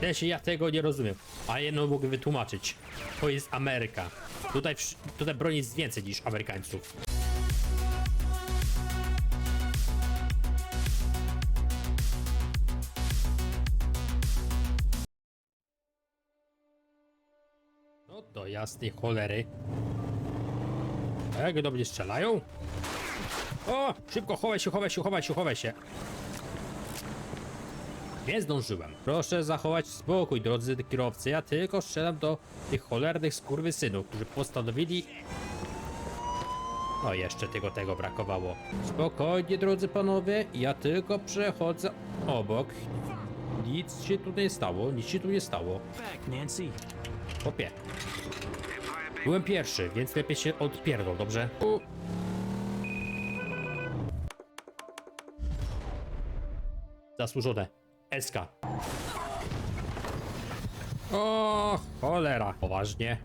Też ja tego nie rozumiem. A jedno mogę wytłumaczyć. To jest Ameryka. Tutaj, tutaj broni jest więcej niż Amerykańców. No do jasnej cholery. Jak do mnie strzelają? O! Szybko, chowaj się, chowaj się, chowaj się, chowaj się. Nie zdążyłem. Proszę zachować spokój, drodzy kierowcy. Ja tylko strzelam do tych cholernych skurwysynów, którzy postanowili... No jeszcze tylko tego brakowało. Spokojnie, drodzy panowie. Ja tylko przechodzę obok. Nic się tu nie stało, nic się tu nie stało. Nancy. Popie. Byłem pierwszy, więc lepiej się odpierdol, dobrze? U. Zasłużone. SK. O, cholera. Poważnie.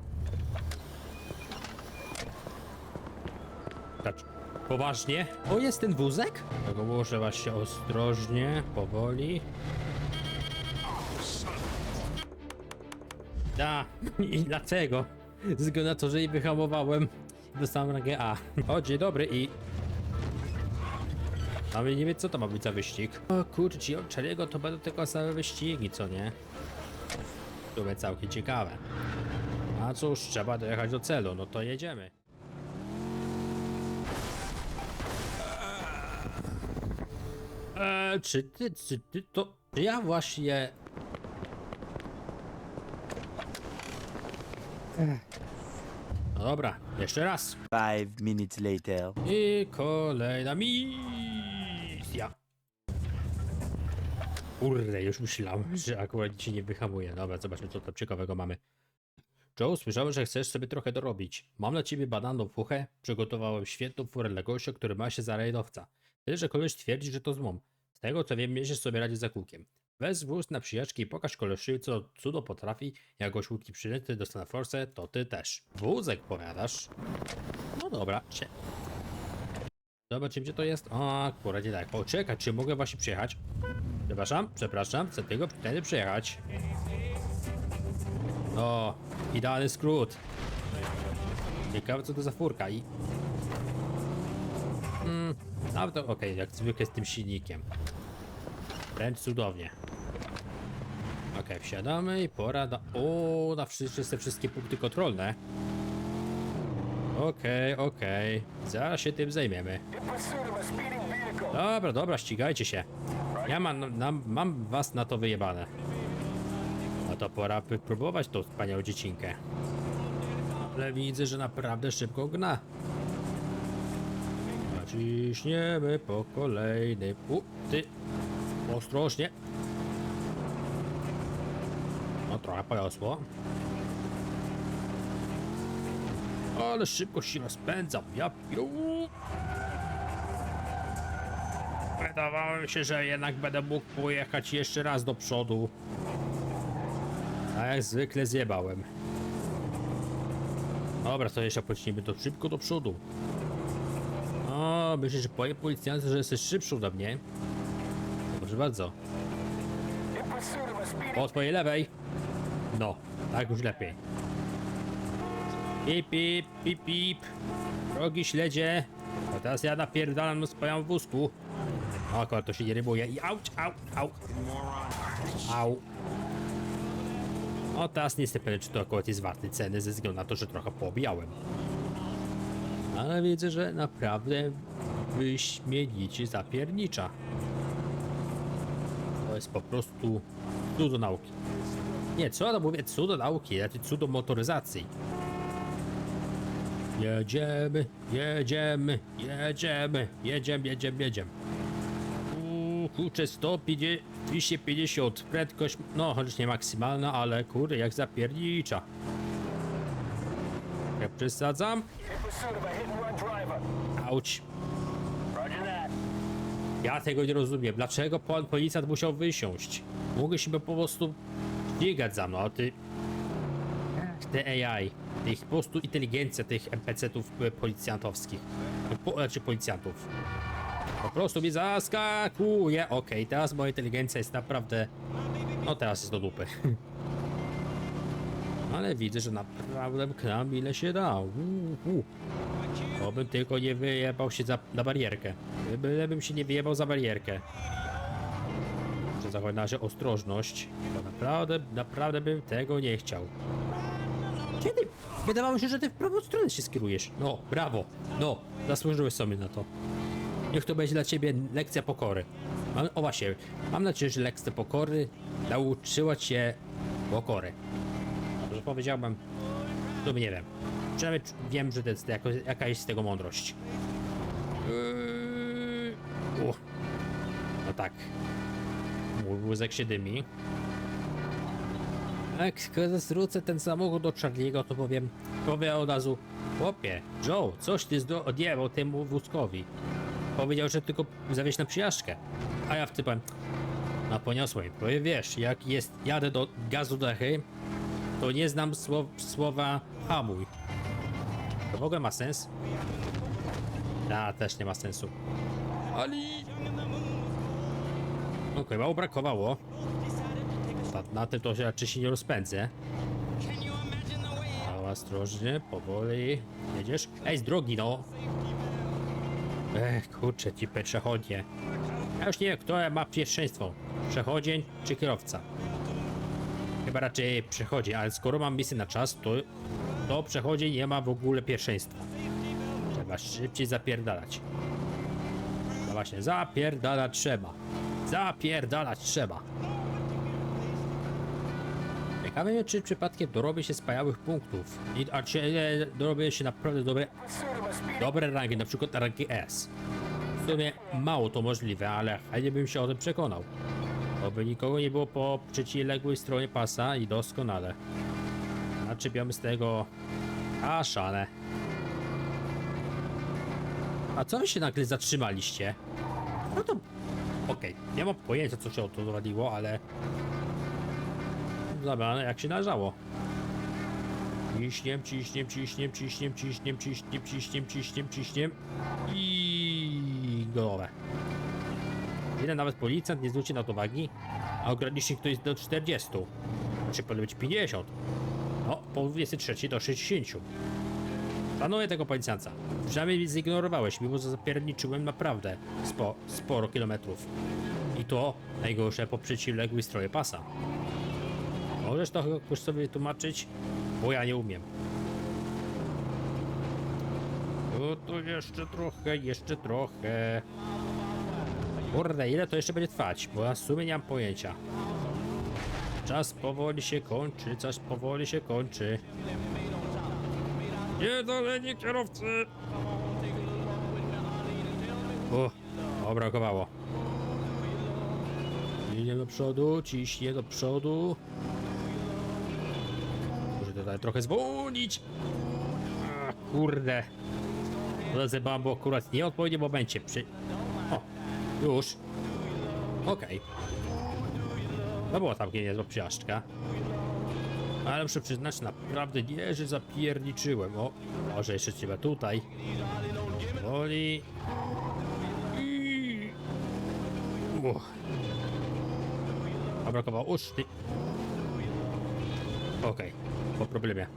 Poważnie? O, jest ten wózek? Tego muszę właśnie ostrożnie, powoli. Da, i dlatego. Ze względu na to, że jej wyhamowałem, dostałem rangę A. O, dzień dobry i... Mamy nie wiem, co to ma być za wyścig. O kurczę, od Czariego to będą tylko same wyścigi, co nie? To będzie całkiem ciekawe. A cóż, trzeba dojechać do celu, no to jedziemy. Eee, czy ty, czy ty to... Czy ja właśnie... No dobra, jeszcze raz. Five minutes later. I kolejna misja. Kurde, już myślałem, że akurat ci nie wyhamuje. Dobra, zobaczmy, co tam ciekawego mamy. Joe, słyszałem, że chcesz sobie trochę dorobić. Mam dla ciebie badaną fuchę. Przygotowałem świetną furę dla który ma się za rajdowca. Tyle, że koleś twierdzi, że to złom. Z tego co wiem, mieścisz sobie radzi za kółkiem. Weź wóz na przyjaczki i pokaż koleszowi, co cudo potrafi. Jak łódki przylety do Stanford Force, to ty też. Wózek, powiadasz? No dobra, cie. Zobaczcie, gdzie to jest. O, akurat nie tak. Poczekaj, czy mogę właśnie przejechać? Przepraszam, przepraszam, chcę tego wtedy przejechać. O, idealny skrót. Ciekawe, co to za furka i... Hmm, nawet to okej, jak zwykle z tym silnikiem. Wręcz cudownie. Okej, wsiadamy i pora na... O, na wszystkie, wszystkie punkty kontrolne. Okej, okej. Zaraz się tym zajmiemy. Dobra, dobra, ścigajcie się. Ja mam, mam was na to wyjebane. No to pora wypróbować tą wspaniałą dziecinkę. Ale widzę, że naprawdę szybko gna. Naciśniemy po kolejnej. U, ty. Ostrożnie. No trochę pojosło. Ale szybko się rozpędzam. Ja piu. Wydawało się, że jednak będę mógł pojechać jeszcze raz do przodu. A jak zwykle zjebałem. Dobra, to jeszcze pociśnijmy to szybko do przodu. O, myślę, że powie policjant, że jesteś szybszy ode mnie. Proszę bardzo. Po twojej lewej. No, tak już lepiej. Pip, pip, pip, pip. Drogi śledzie. A teraz ja napierdalam na swoją wózku. O, akurat to się nie rybuje. I auć, au, au. Au. O, teraz nie jestem pewien, czy to akurat jest warty ceny, ze względu na to, że trochę poobijałem. Ale widzę, że naprawdę wyśmienicie zapiernicza. To jest po prostu cudo nauki. Nie, co ja mówię? Cudo nauki, znaczy cudo motoryzacji. Jedziemy, jedziemy, jedziemy, jedziemy, jedziemy, jedziemy. Kurczę, 150, 250, prędkość, no choć nie maksymalna, ale kurde, jak zapiernicza. Jak przesadzam? Auć. Ja tego nie rozumiem. Dlaczego pan policjant musiał wysiąść? Mógł się po prostu biegać za mną, a ty... Te AI, tych po prostu inteligencja tych NPC-ów e, policjantowskich. No, Po, znaczy policjantów. Po prostu mi zaskakuje. Okej, teraz moja inteligencja jest naprawdę No teraz jest do dupy. Ale widzę, że naprawdę kram ile się da. Uu, uu. Obym tylko nie wyjebał się za, na barierkę. Bylebym się nie wyjebał za barierkę. Że zachodzi naszą ostrożność. Bo naprawdę, naprawdę bym tego nie chciał. Kiedy? Wydawało się, że ty w prawą stronę się skierujesz. No, brawo. No, zasłużyłeś sobie na to. Niech to będzie dla ciebie lekcja pokory. Mam, o właśnie, mam nadzieję, że lekcja pokory nauczyła cię pokory. Dobrze powiedziałbym, to nie wiem. Przynajmniej wiem, że to jest jako, jakaś z tego mądrość. Yy. No tak. Mój wózek się dymi. Jak kiedy zwrócę ten samochód do Charlie'ego, to powiem, powiem od razu, chłopie, Joe, coś ty zdo- odjebał temu wózkowi. Powiedział, że tylko zawieźć na przyjażdżkę. A ja wtypałem, no poniosłem, powiem, wiesz, jak jest, jadę do gazu dechy, to nie znam słow, słowa hamuj. To w ogóle ma sens? A, też nie ma sensu. Ali! Okej, mało brakowało. Na, tym to się raczej się nie rozpędzę. Ale ostrożnie, powoli. Jedziesz? Ej, z drogi, no! Ech, kurczę, ci przechodnie. Ja już nie wiem, kto ma pierwszeństwo. Przechodzień czy kierowca? Chyba raczej przechodzień, ale skoro mam misję na czas, to, to przechodzień nie ma w ogóle pierwszeństwa. Trzeba szybciej zapierdalać. No właśnie, zapierdalać trzeba. Zapierdalać trzeba. Ciekawe mnie, czy przypadkiem dorobię się spajałych punktów. I, a czy e, dorobię się naprawdę dobre, dobre rangi, na przykład rangi S. W sumie mało to możliwe, ale chętnie bym się o tym przekonał. Oby nikogo nie było po przeciwległej stronie pasa i doskonale. Naczepiamy z tego... A, szale. A co wy się nagle zatrzymaliście? No to... Okej, nie mam pojęcia co się o to dowaliło, ale... Zabrane jak się należało. Ciśniem, ciśniem, ciśniem, ciśniem, ciśniem, ciśniem, ciśniem, ciśniem, ciśniem i gotowe. Ile nawet policjant nie zwróci na to uwagi, a ogranicznik to jest do 40. Znaczy powinno być 50. No, po 23 do 60. Szanuję tego policjanta. Przynajmniej mnie zignorowałeś, mimo że zapierniczyłem naprawdę spo, sporo kilometrów. I to najgorsze po przeciwległej stronie pasa. Możesz to jakoś sobie tłumaczyć? Bo ja nie umiem. No to jeszcze trochę, jeszcze trochę. Kurde, ile to jeszcze będzie trwać? Bo ja w sumie nie mam pojęcia. Czas powoli się kończy, czas powoli się kończy. Niedolenie kierowcy! O, o brakowało. Ciśnie do przodu, ciśnie do przodu. Tutaj trochę zwolnić. Kurde. Rozebałem, bo akurat w nieodpowiednim momencie przy... O, już. Okej. No była tam niezła przyjażdżka. Ale muszę przyznać, naprawdę nie, że zapierniczyłem. O, może jeszcze trzeba tutaj. Woli. I... Uch. A brakowało uszty. Okej, po problemie.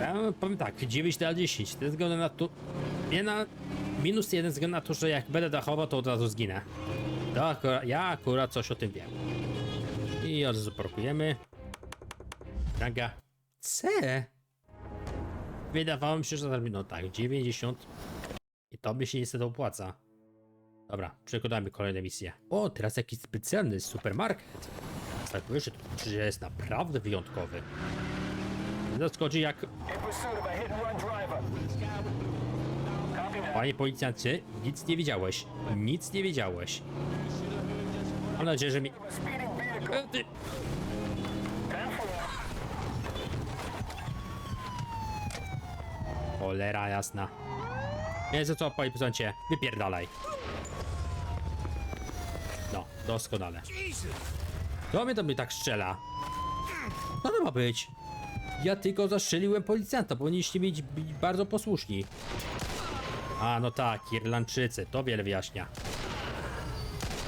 Ja powiem tak, 9 na 10, ze względu na to... Nie na... Minus 1 ze względu na to, że jak będę dachował, to od razu zginę. To ja akurat coś o tym wiem. I od razu parkujemy. Ranga C. Wydawało mi się, że zrobi no tak, 90. I to by się niestety opłaca. Dobra, przekonajmy kolejne misje. O, teraz jakiś specjalny supermarket. Zaskakuje, że, że jest naprawdę wyjątkowy. Zaskoczy jak... Panie policjancie, nic nie widziałeś. Nic nie widziałeś. Mam nadzieję, że mi... E, Cholera jasna. Jezu co, panie policjancie, wypierdalaj. No, doskonale. Kto mnie mnie tak strzela? Co to ma być? Ja tylko zastrzeliłem policjanta, powinniście być bardzo posłuszni. A, no tak, Irlandczycy, to wiele wyjaśnia.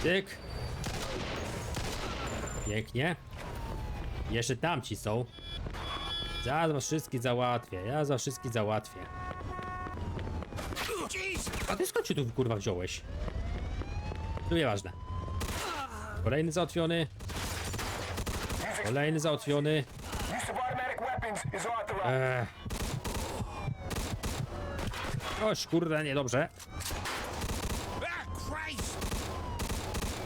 Tyk. Pięknie. Jeszcze tamci są. Zaraz was wszystkich załatwię. Ja za wszystkich załatwię. A ty skąd się tu kurwa wziąłeś? To nieważne. Kolejny załatwiony. Kolejny załatwiony. Eee. Oś kurde, niedobrze.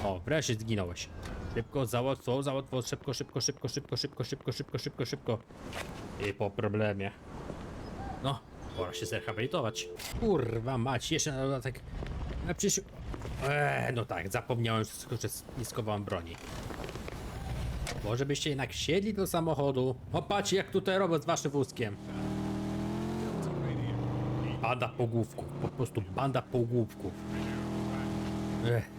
O, wreszcie zginąłeś. Szybko, załatwo, załatwo, szybko, szybko, szybko, szybko, szybko, szybko, szybko, szybko, szybko. I po problemie. No, pora się zrehabilitować. Kurwa mać, jeszcze na dodatek. A. Eee, no tak, zapomniałem, że nie skowałem broni. Może byście jednak siedli do samochodu? O, patrzcie jak tutaj robią z waszym wózkiem. Banda pogłówków, po prostu banda pogłówków. Ech.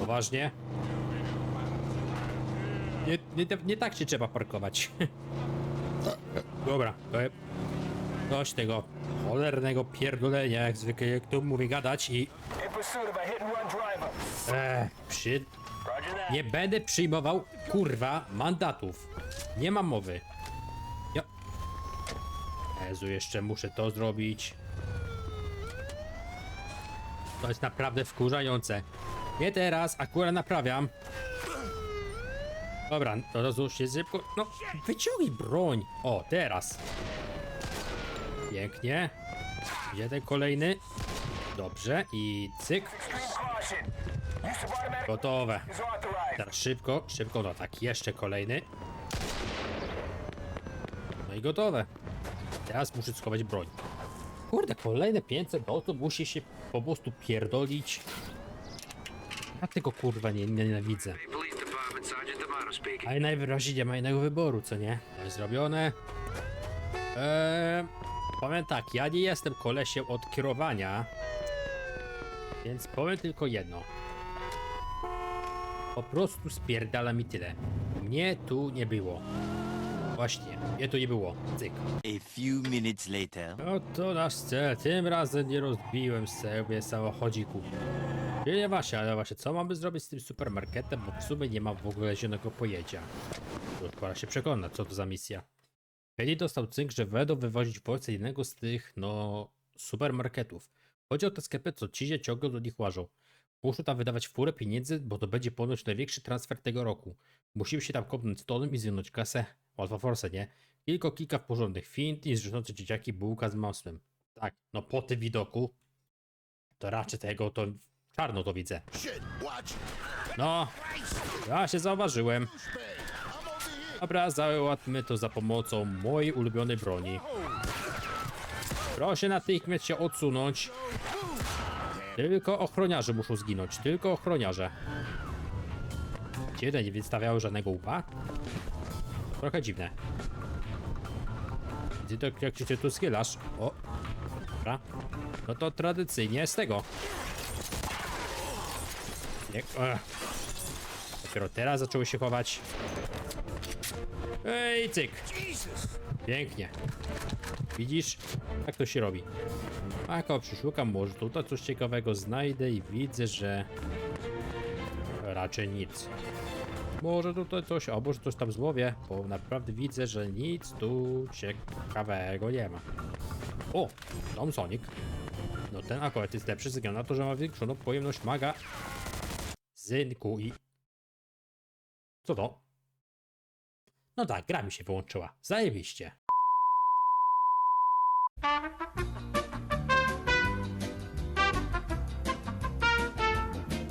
Poważnie? Nie, nie, nie tak się trzeba parkować. Dobra, to dość tego cholernego pierdolenia, jak zwykle, jak tu mówię gadać i. Eee, przy... Nie będę przyjmował, kurwa, mandatów. Nie mam mowy. Ja... Jezu, jeszcze muszę to zrobić. To jest naprawdę wkurzające. Nie teraz, akurat naprawiam. Dobra, to rozłóż się szybko. No, wyciągnij broń. O, teraz. Pięknie. Gdzie ten kolejny? Dobrze, i cyk. Gotowe. Teraz szybko, szybko, no tak, jeszcze kolejny. No i gotowe. Teraz muszę schować broń. Kurde, kolejne 500 dolców musi się po prostu pierdolić. Ja tego kurwa nie, nie nienawidzę. Ale najwyraźniej nie ma innego wyboru, co nie? To jest zrobione. Eee, powiem tak, ja nie jestem kolesiem od kierowania. Więc powiem tylko jedno. Po prostu spierdala mi tyle. Mnie tu nie było. Właśnie, mnie tu nie było. Cyk. A few minutes later. No to nasz cel. Tym razem nie rozbiłem sobie samochodziku. Nie właśnie, ale właśnie, co mamy zrobić z tym supermarketem, bo w sumie nie mam w ogóle zielonego pojęcia. To pora się przekonać, co to za misja. Kenny dostał cynk, że będą wywozić wojska jednego z tych, no, supermarketów. Chodzi o te sklepy, co ci ciągle do nich łażą. Muszą tam wydawać furę pieniędzy, bo to będzie ponoć największy transfer tego roku. Musimy się tam kopnąć stołem i zwinąć kasę. Łatwa forsa, nie? Tylko kilka porządnych fint i zrzucące dzieciaki bułka z masłem. Tak, no po tym widoku to raczej tego to czarno to widzę. No, ja się zauważyłem. Dobra, załatwmy to za pomocą mojej ulubionej broni. Proszę natychmiast się odsunąć. Tylko ochroniarze muszą zginąć, tylko ochroniarze. Dziwne, nie wystawiały żadnego łupa? Trochę dziwne. Ty to jak się tu schylasz? O, dobra. No to tradycyjnie z tego. Nie, ech. Dopiero teraz zaczęły się chować. Ej, cyk. Pięknie. Widzisz? Tak to się robi. A jako przeszukam, może tutaj coś ciekawego znajdę i widzę, że raczej nic. Może tutaj coś, a może coś tam złowię, bo naprawdę widzę, że nic tu ciekawego nie ma. O, Tom Sonic. No ten akurat jest lepszy ze względu na to, że ma większą pojemność maga zynku i... Co to? No tak, gra mi się wyłączyła. Zajebiście.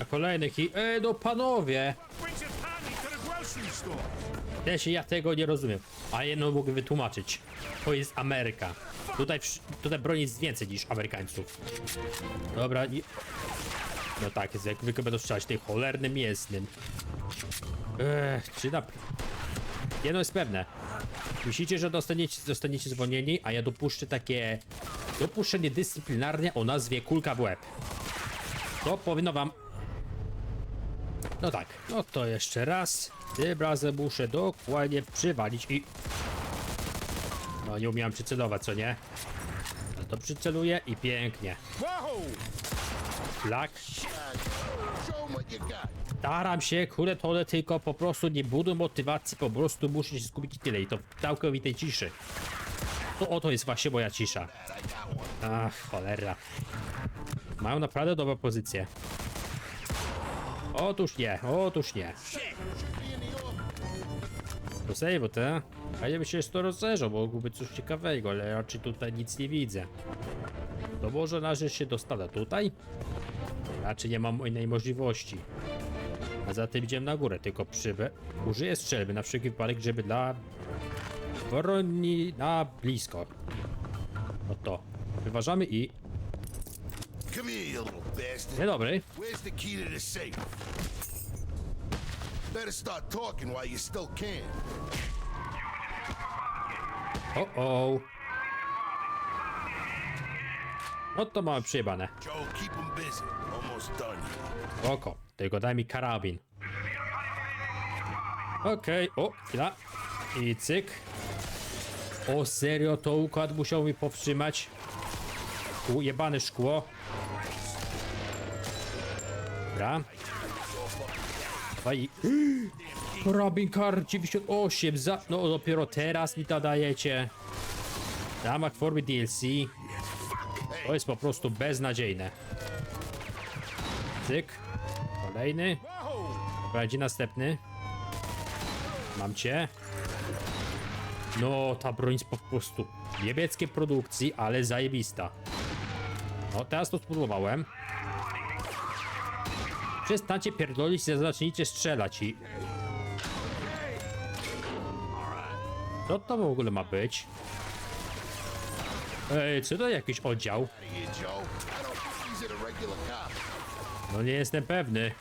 A kolejny hi... Ej, no panowie! Też ja tego nie rozumiem. A jedno mogę wytłumaczyć. To jest Ameryka. Tutaj, tutaj broni jest więcej niż Amerykańców. Dobra, nie... No tak, jest jak zwykle będą strzelać tym cholernym mięsnym. Ech, czy na... Jedno jest pewne. Myślicie, że dostaniecie, zostaniecie zwolnieni, a ja dopuszczę takie... Dopuszczenie dyscyplinarne o nazwie kulka w łeb. To powinno wam no tak, no to jeszcze raz. Tym razem muszę dokładnie przywalić i... No nie umiałem przycelować, co nie? No to przyceluję i pięknie. Flak. Show Staram się, kurde, to one tylko po prostu nie budą motywacji, po prostu muszę się skupić i tyle. I to w całkowitej ciszy. To oto jest właśnie moja cisza. Ach, cholera. Mają naprawdę dobre pozycje. Otóż nie, otóż nie. To save, te. A ja bym się jeszcze rozejrzał, bo mógłby coś ciekawego, ale raczej tutaj nic nie widzę. To może na razie się dostanę tutaj? Raczej nie mam innej możliwości. A zatem idziemy na górę, tylko przybę. Użyję strzelby na wszelki wypadek, żeby dla broni na blisko. No to. Wyważamy i... Dzień dobry. Better start talking while you still can. O, o. No to mamy here. Oko, tylko daj mi karabin. Okej, o, chwila. I cyk. O serio, to układ musiał mi powstrzymać. Ujebane szkło. Dobra. Dawaj. Karabin kar 98 za... No dopiero teraz mi to dajecie. W ramach formy DLC. To jest po prostu beznadziejne. Cyk. Kolejny. Gdzie następny? Mam cię. No, ta broń jest po prostu niemieckiej produkcji, ale zajebista. No, teraz to spróbowałem. Przestańcie pierdolić zacznijcie strzelać i... Co to w ogóle ma być? Ej, co to jakiś oddział? No nie jestem pewny.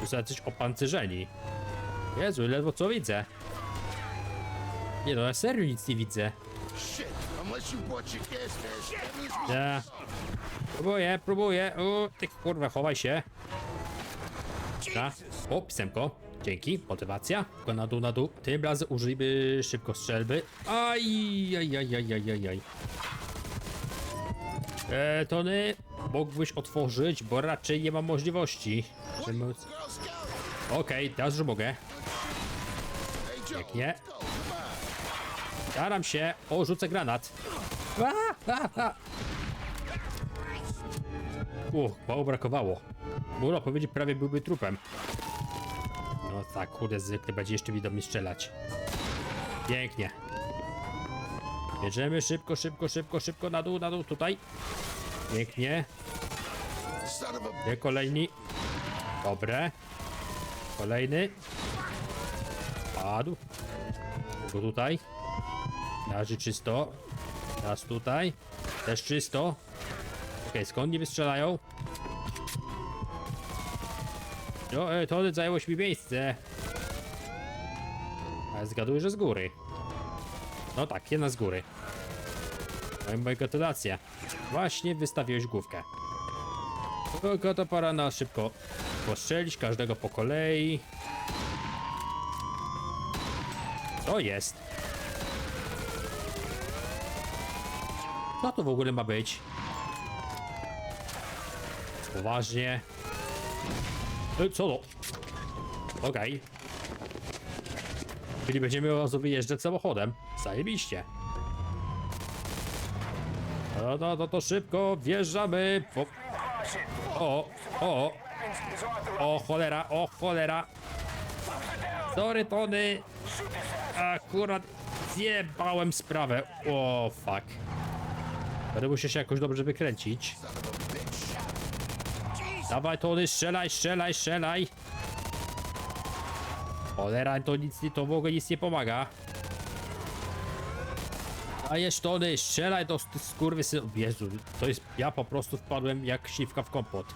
Tu są jacyś opancerzeni. Jezu, ledwo co widzę. Nie no, ja serio nic nie widzę. Ja. Próbuję, próbuję. O, ty kurwa, chowaj się. Da. O, pisemko. Dzięki, motywacja. Tylko na dół, na dół. Tym razem użyjmy szybko strzelby. Aj, aj, aj, aj, aj, aj. E, Tony, mógłbyś otworzyć, bo raczej nie mam możliwości. Okej, teraz już mogę. Hey, Joe. Nie. Let's go. Come on. Staram się. O, rzucę granat. A, a, a. Uch, mało brakowało. Można powiedzieć, prawie byłby trupem. No tak, kurde, zwykle będzie jeszcze mi do mnie strzelać. Pięknie. Bierzemy szybko, szybko, szybko, szybko na dół, na dół, tutaj. Pięknie. Gdzie kolejni? Dobre. Kolejny. Padł. Tylko tutaj. Razie czysto. Teraz tutaj. Też czysto. Okej, skąd nie wystrzelają? No, to zajęłoś mi miejsce. Ale zgaduję, że z góry. No tak, jedna z góry. No i moja gratulacje. Właśnie wystawiłeś główkę. Tylko to pora na szybko postrzelić każdego po kolei. Co jest? Co to w ogóle ma być? Poważnie. E, co to? Okej. Czyli będziemy od razu wyjeżdżać samochodem. Zajebiście. No, no, no to szybko wjeżdżamy. O, o, o, o cholera, o cholera. Sorry, Tony. Akurat zjebałem sprawę. O, fuck. Będę musiał się jakoś dobrze wykręcić. Dawaj, Tony, strzelaj, strzelaj, strzelaj. Cholera, to nic, to w ogóle nic nie pomaga. Dajesz Tony, strzelaj do skurwysy... Jezu, to jest... Ja po prostu wpadłem jak śliwka w kompot.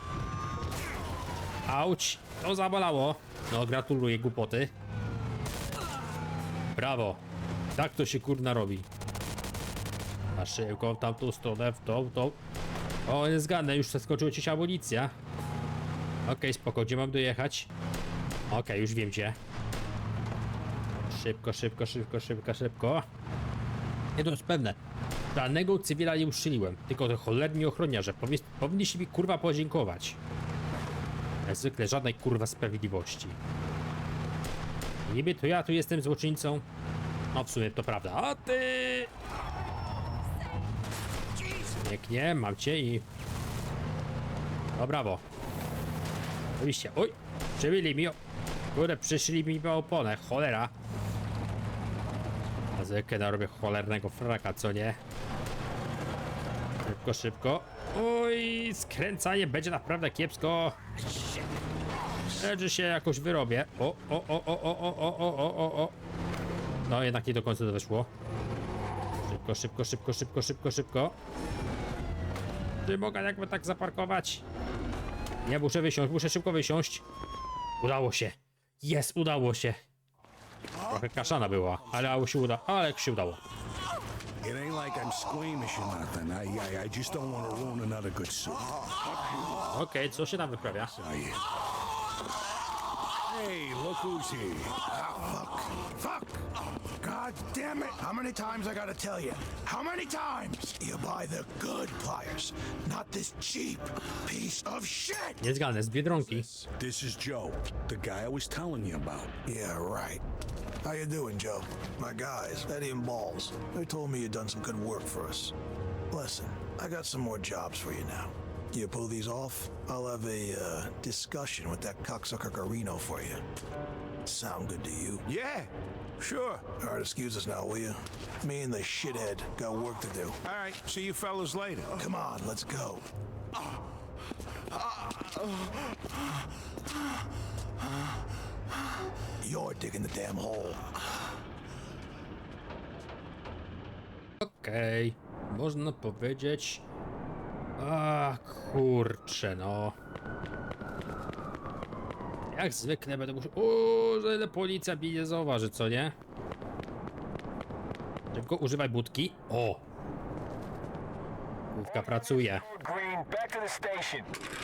Auć, to zabolało. No, gratuluję głupoty. Brawo. Tak to się kurna robi. Na szybko w tamtą stronę, w tą, w tą. O, nie zgadnę, już zaskoczyła ci się amunicja. Okej, spoko, gdzie mam dojechać? Okej, już wiem gdzie. Szybko, szybko, szybko, szybko, szybko. To jest pewne. Żadnego cywila nie uszczeliłem, tylko te cholerni ochroniarze. Powie- Powinniście mi kurwa podziękować. Jak zwykle żadnej kurwa sprawiedliwości. Niby to ja tu jestem złoczyńcą. No w sumie to prawda. A ty... Pięknie, mam cię i... No brawo. Oczywiście. Oj! Przybili mi... Kurde, przyszli mi po oponę. Cholera. Zwykle narobię cholernego fraka, co nie? Szybko, szybko. Oj, skręcanie będzie naprawdę kiepsko. Leży się jakoś wyrobię. O, o, o, o, o, o, o, o, o, o, o. No, jednak nie do końca to wyszło. Szybko, szybko, szybko, szybko, szybko, szybko. Czy mogę jakby tak zaparkować? Nie, muszę wysiąść, muszę szybko wysiąść. Udało się. Jest, udało się. Trochę kaszana była, ale się uda, ale się udało. It ain't like I'm squeamish or nothing. I, I, I just don't want to ruin another good suit. Okej, co się tam wyprawia? Hey, look who's here. Fuck. Fuck. God damn it. How many times I gotta tell you? How many times? You buy the good pliers, not this cheap piece of shit. Niezgadne, z Biedronki. This is Joe, the guy I was telling you about. Yeah, right. How you doing, Joe? My guys, Eddie and Balls. They told me you'd done some good work for us. Listen, I got some more jobs for you now. You pull these off, I'll have a uh, discussion with that cocksucker Garino for you. Sound good to you? Yeah, sure. All right, excuse us now, will you? Me and the shithead got work to do. All right, see you fellas later. Come on, let's go. You're digging the damn hole. Okej, można powiedzieć... A kurczę, no. Jak zwykle będę musiał... O, że policja mnie nie zauważy, co nie? Szybko używaj budki. O! Główka pracuje.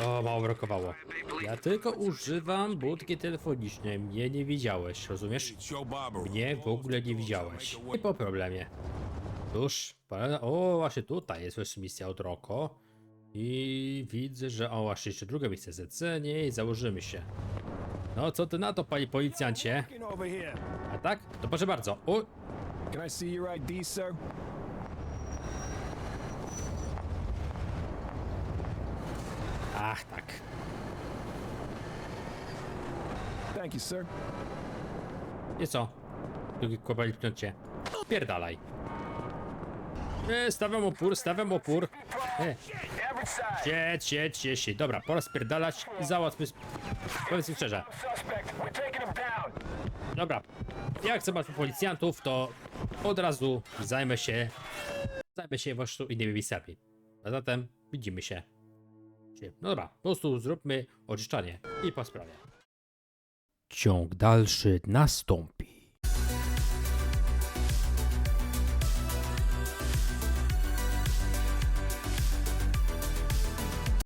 O, mało brakowało. Ja tylko używam budki telefonicznej. Mnie nie widziałeś, rozumiesz? Mnie w ogóle nie widziałeś. I po problemie. Cóż, o właśnie tutaj jest właśnie misja od Roko. I widzę, że o właśnie jeszcze drugie miejsce zlecenie i założymy się. No co ty na to, panie policjancie? A tak? To proszę bardzo. O, Can I see your ID, sir? ach tak. Thank you, sir. I co? Drugi kłopali cię. Pierdalaj. E, stawiam opór, stawiam opór. E, Average size. siedź, siedź, siedź, siedź. Dobra, pora spierdalać i załatwmy... Powiedzmy szczerze. Dobra, jak zobaczę policjantów, to od razu zajmę się zajmę się właśnie innymi miejscami. A zatem widzimy się. No dobra, po prostu zróbmy oczyszczanie i po sprawie. Ciąg dalszy nastąpi.